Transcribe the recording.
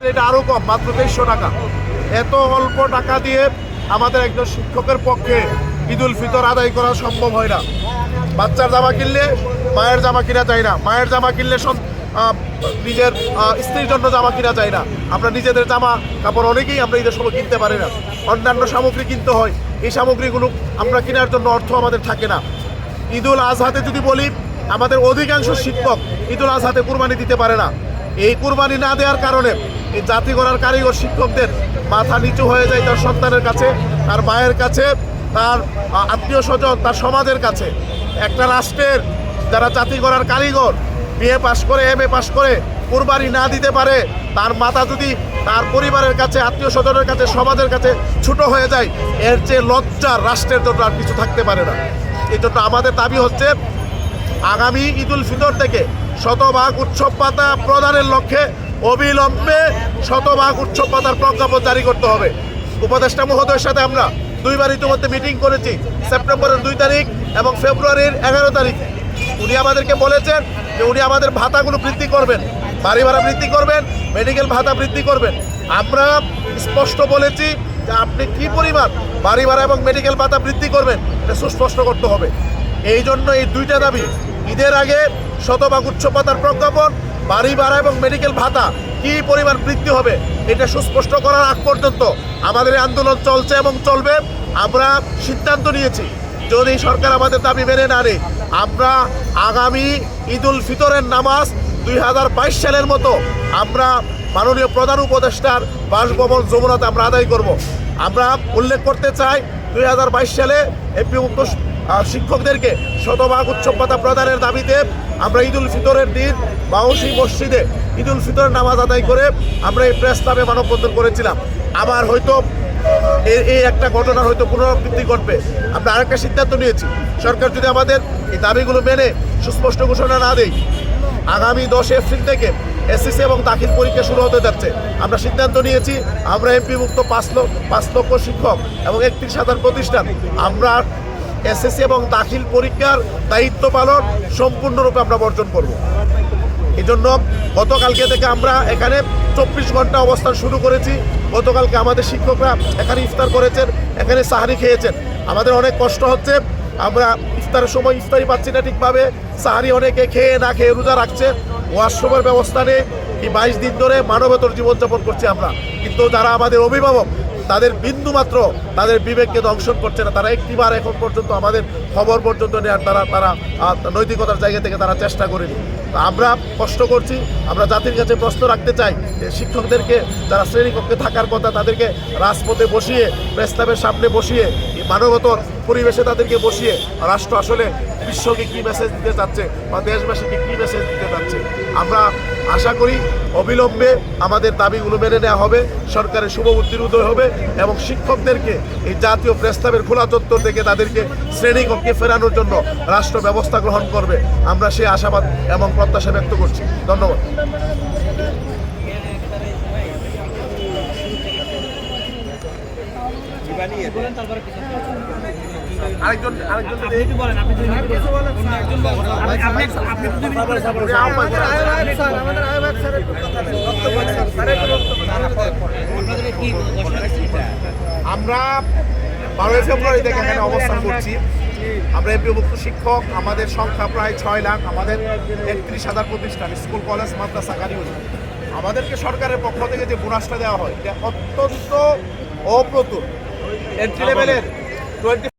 এটা আরও কম, মাত্র তেইশশো টাকা। এত অল্প টাকা দিয়ে আমাদের একজন শিক্ষকের পক্ষে ঈদুল ফিতর আদায় করা সম্ভব হয় না। বাচ্চার জামা কিনলে মায়ের জামা কিনা যায় না। মায়ের জামা কিনলে নিজের স্ত্রীর জন্য জামা কিনা যায় না। আমরা নিজেদের জামা কাপড় অনেকেই আমরা ঈদের সময় কিনতে পারি না। অন্যান্য সামগ্রী কিনতে হয়। এই সামগ্রীগুলো আমরা কেনার জন্য অর্থ আমাদের থাকে না। ঈদুল আজহাতে যদি বলি, আমাদের অধিকাংশ শিক্ষক ঈদুল আজহাতে কুরবানি দিতে পারে না। এই কুরবানি না দেওয়ার কারণে এই জাতি গড়ার কারিগর শিক্ষকদের মাথা নিচু হয়ে যায় তার সন্তানের কাছে, তার মায়ের কাছে, তার আত্মীয় স্বজন, তার সমাজের কাছে। একটা রাষ্ট্রের যারা জাতি গড়ার কারিগর, বিএ পাশ করে, এম এ পাশ করে, কুরবানি না দিতে পারে, তার মাথা যদি তার পরিবারের কাছে, আত্মীয় স্বজনের কাছে, সমাজের কাছে ছোট হয়ে যায়, এর চেয়ে লজ্জা রাষ্ট্রের জন্য আর কিছু থাকতে পারে না। এই জন্য আমাদের দাবি হচ্ছে, আগামী ঈদুল ফিতর থেকে শতভাগ উৎসব পাতা প্রদানের লক্ষ্যে অবিলম্বে শতভাগ উৎসব প্রজ্ঞাপন জারি করতে হবে। উপদেষ্টা মহোদয়ের সাথে আমরা দুইবার ইতিমধ্যে মিটিং করেছি, সেপ্টেম্বরের দুই তারিখ এবং ফেব্রুয়ারির এগারো তারিখ। উনি আমাদেরকে বলেছেন যে উনি আমাদের ভাতাগুলো বৃদ্ধি করবেন, বাড়ি ভাড়া বৃদ্ধি করবেন মেডিকেল ভাতা বৃদ্ধি করবেন। আমরা স্পষ্ট বলেছি যে আপনি কি পরিমাণ বাড়ি ভাড়া এবং মেডিকেল ভাতা বৃদ্ধি করবেন, এটা সুস্পষ্ট করতে হবে। এই জন্য এই দুইটা দাবি ঈদের আগে শতভাগ উচ্চপাতার প্রজ্ঞাপন বাড়ি ভাড়া এবং মেডিকেল ভাতা কি পরিমাণ বৃদ্ধি হবে এটা সুস্পষ্ট করার আগ পর্যন্ত আমাদের আন্দোলন চলছে এবং চলবে। আমরা সিদ্ধান্ত নিয়েছি যদি সরকার আমাদের দাবি মেনে না নেয় আমরা আগামী ঈদুল ফিতরের নামাজ দুই হাজার বাইশ সালের মতো আমরা মাননীয় প্রধান উপদেষ্টার বাসভবন যমুনাতে আমরা আদায় করব। আমরা উল্লেখ করতে চাই দুই হাজার বাইশ সালে এমপিমুক্ত আহ, শিক্ষকদেরকে শতভাগ ভাতা প্রদানের দাবিতে আমরা ঈদুল ফিতরের দিন বাউসি মসজিদে ঈদুল ফিতরের নামাজ আদায় করে আমরা এই প্রেস ক্লাবে মানববন্ধন করেছিলাম। আবার হয়তো এই একটা ঘটনার হয়তো পুনরাবৃত্তি ঘটবে। আমরা আরেকটা সিদ্ধান্ত নিয়েছি। সরকার যদি আমাদের এই দাবিগুলো মেনে সুস্পষ্ট ঘোষণা না দেয়, আগামী দশ এপ্রিল থেকে এসএসসি এবং দাখিল পরীক্ষা শুরু হতে যাচ্ছে। আমরা সিদ্ধান্ত নিয়েছি, আমরা এমপি মুক্ত পাঁচ লক্ষ পাঁচ লক্ষ শিক্ষক এবং একত্রিশ হাজার প্রতিষ্ঠান। আমরা এসএসসি এবং দাখিল পরীক্ষার দায়িত্ব পালন সম্পূর্ণরূপে আমরা বর্জন করব। এই জন্য গতকালকে থেকে আমরা এখানে চব্বিশ ঘণ্টা অবস্থান শুরু করেছি। গতকালকে আমাদের শিক্ষকরা এখানে ইফতার করেছেন, এখানে সাহারি খেয়েছেন। আমাদের অনেক কষ্ট হচ্ছে। আমরা ইফতারের সময় ইফতারি পাচ্ছি না ঠিকভাবে। সাহারি অনেকে খেয়ে না খেয়ে রোজা রাখছে। ওয়াশরুমের ব্যবস্থা নেই। এই বাইশ দিন ধরে মানবেতর জীবনযাপন করছি আমরা। কিন্তু যারা আমাদের অভিভাবক তাদের বিন্দু মাত্র তাদের বিবেককে দংশন করছে না। তারা একটিবার এখন পর্যন্ত আমাদের খবর পর্যন্ত নেওয়ার তারা তারা নৈতিকতার জায়গা থেকে তারা চেষ্টা করেনি। আমরা কষ্ট করছি, আমরা জাতির কাছে প্রশ্ন রাখতে চাই যে শিক্ষকদেরকে যারা শ্রেণীকক্ষে থাকার কথা তাদেরকে রাজপথে বসিয়ে, প্রেস্তাবের সামনে বসিয়ে মানবতর পরিবেশে তাদেরকে বসিয়ে রাষ্ট্র আসলে বিশ্বকে কী মেসেজ দিতে চাচ্ছে বা দেশবাসীকে কী মেসেজ দিতে চাচ্ছে? আমরা আশা করি অবিলম্বে আমাদের দাবিগুলো মেনে নেওয়া হবে, সরকারের শুভ বুদ্ধির উদয় হবে এবং শিক্ষকদেরকে এই জাতীয় প্রস্তাবের খোলা চত্বর থেকে তাদেরকে শ্রেণীকক্ষে ফেরানোর জন্য রাষ্ট্র ব্যবস্থা গ্রহণ করবে। আমরা সেই আশাবাদ এবং প্রত্যাশা ব্যক্ত করছি। ধন্যবাদ। আরেকজন আরেকজন যদি এই- উনি আমরা বারোই ফেব্রুয়ারি থেকে এখানে অবস্থান করছি। আমরা এমপিভুক্ত শিক্ষক। আমাদের সংখ্যা প্রায় ছয় লাখ। আমাদের একত্রিশ হাজার প্রতিষ্ঠান স্কুল কলেজ মাদ্রাসা কারিগরি আমাদেরকে সরকারের পক্ষ থেকে যে বোনাসটা দেওয়া হয় এটা অত্যন্ত অপ্রতুল। এন্ট্রি লেভেলের টোয়েন্টি